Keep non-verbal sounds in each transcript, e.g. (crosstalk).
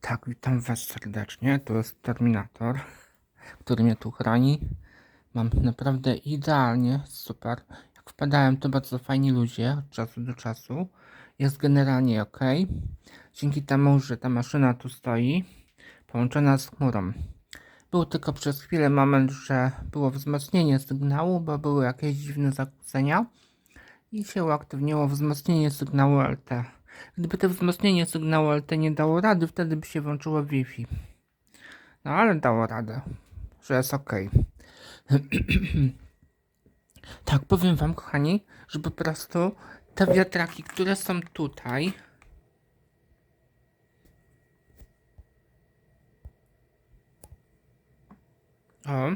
Tak, witam Was serdecznie. To jest Terminator, który mnie tu chroni. Mam naprawdę idealnie, super. Jak wpadałem, to bardzo fajni ludzie od czasu do czasu. Jest generalnie ok. Dzięki temu, że ta maszyna tu stoi, połączona z chmurą. Był tylko przez chwilę moment, że było wzmocnienie sygnału, bo były jakieś dziwne zakłócenia i się uaktywniło wzmocnienie sygnału LT. Gdyby to wzmocnienie sygnału LT nie dało rady, wtedy by się włączyło Wi-Fi. No ale dało radę, że jest ok. (clears throat) tak, powiem wam, kochani, że po prostu te wiatraki, które są tutaj, o,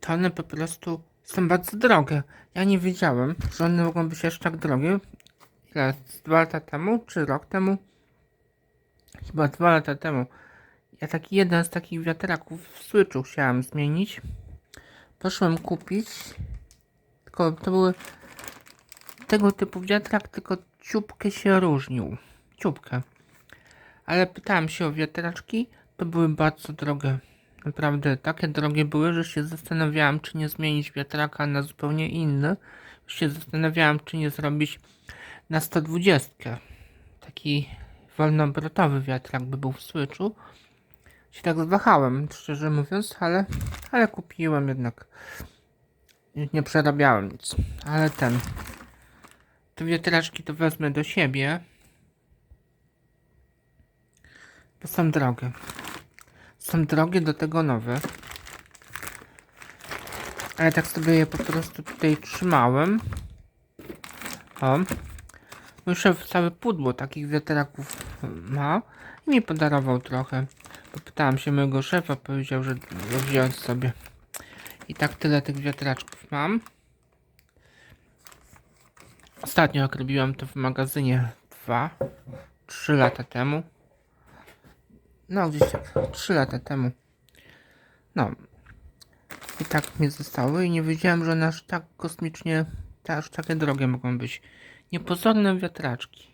to one po prostu są bardzo drogie. Ja nie wiedziałem, że one mogą być aż tak drogie. Ile? Z Dwa lata temu, czy rok temu? Chyba dwa lata temu. Ja taki jeden z takich wiatraków w Switchu chciałem zmienić. Poszłem kupić. Tylko to były tego typu wiatrak, tylko ciupkę się różnił. Ciupkę. Ale pytałem się o wiatraczki, to były bardzo drogie. Naprawdę takie drogie były, że się zastanawiałem, czy nie zmienić wiatraka na zupełnie inny. Się zastanawiałem, czy nie zrobić na 120. Taki wolnoobrotowy wiatrak by był w Switchu. Się tak zwahałem, szczerze mówiąc, ale, ale kupiłem jednak. Nie przerabiałem nic. Ale ten. Te wiatraczki to wezmę do siebie. Bo są drogie. Są drogie, do tego nowe. Ale tak sobie je po prostu tutaj trzymałem. O. Szef całe pudło takich wiatraków ma i mi podarował trochę. Popytałem się mojego szefa, powiedział, że wziąć sobie. I tak tyle tych wiatraczków mam. Ostatnio jak robiłem to w magazynie 2, 3 lata temu. No, gdzieś tak 3 lata temu. No. I tak mi zostały i nie wiedziałem, że one aż tak kosmicznie, aż takie drogie mogą być. Niepozorne wiatraczki.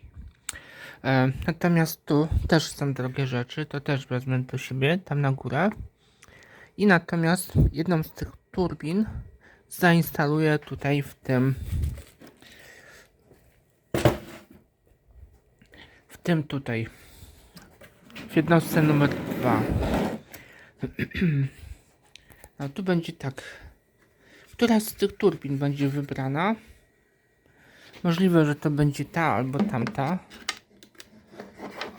E, natomiast tu też są drogie rzeczy, to też wezmę do siebie, tam na górę. I natomiast jedną z tych turbin zainstaluję tutaj w tym w tym tutaj jednostce numer 2 a (clears throat) tu będzie tak. Która z tych turbin będzie wybrana? Możliwe, że to będzie ta albo tamta.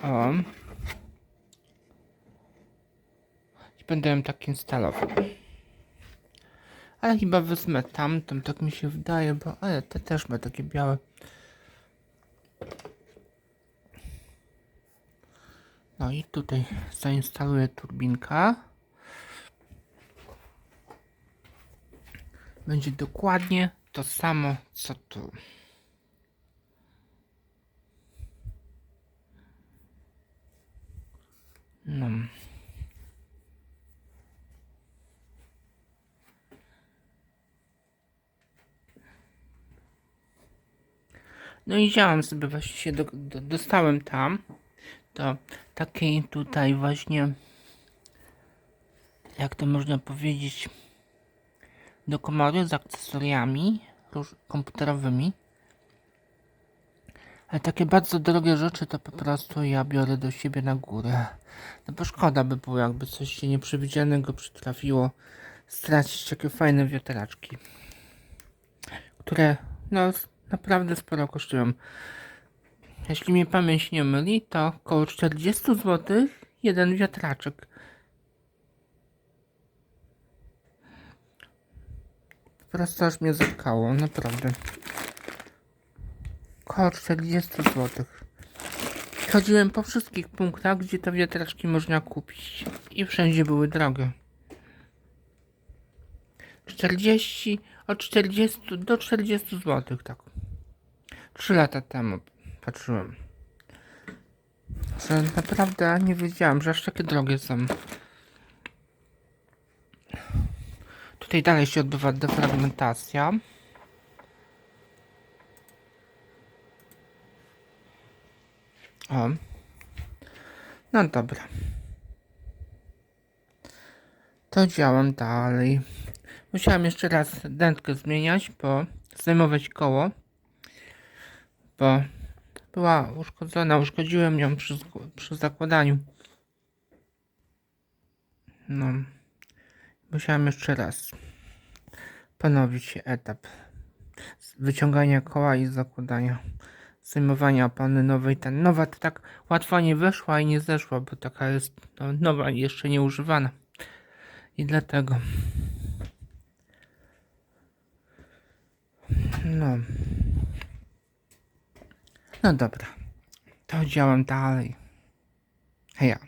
O. I będę ją tak instalował. Ale chyba wezmę tamtą, tak mi się wydaje, bo ale te też ma takie białe No i tutaj zainstaluję turbinka. Będzie dokładnie to samo co tu. No. No i działam sobie właśnie się do, do, dostałem tam do takiej tutaj właśnie jak to można powiedzieć do komory z akcesoriami komputerowymi. Ale takie bardzo drogie rzeczy to po prostu ja biorę do siebie na górę. No bo szkoda by było jakby coś się nieprzewidzianego przytrafiło stracić takie fajne wiatraczki które no naprawdę sporo kosztują jeśli mnie pamięć nie myli, to około 40 zł jeden wiatraczek. Po prostu aż mnie zatkało, naprawdę. Około 40 zł. Chodziłem po wszystkich punktach, gdzie te wiatraczki można kupić. I wszędzie były drogie. 40, od 40 do 40 zł, tak. 3 lata temu patrzyłem. Że naprawdę nie wiedziałem, że aż takie drogie są. Tutaj dalej się odbywa defragmentacja. O. No dobra. To działam dalej. Musiałem jeszcze raz dętkę zmieniać, bo zdejmować koło, bo była uszkodzona, uszkodziłem ją przy, przy zakładaniu. No, musiałem jeszcze raz ponowić etap wyciągania koła i zakładania, zdejmowania opony nowej. Ten nowa to tak łatwo nie weszła i nie zeszła, bo taka jest no, nowa i jeszcze nie używana. I dlatego. No. No dobra. To działam dalej. Heja.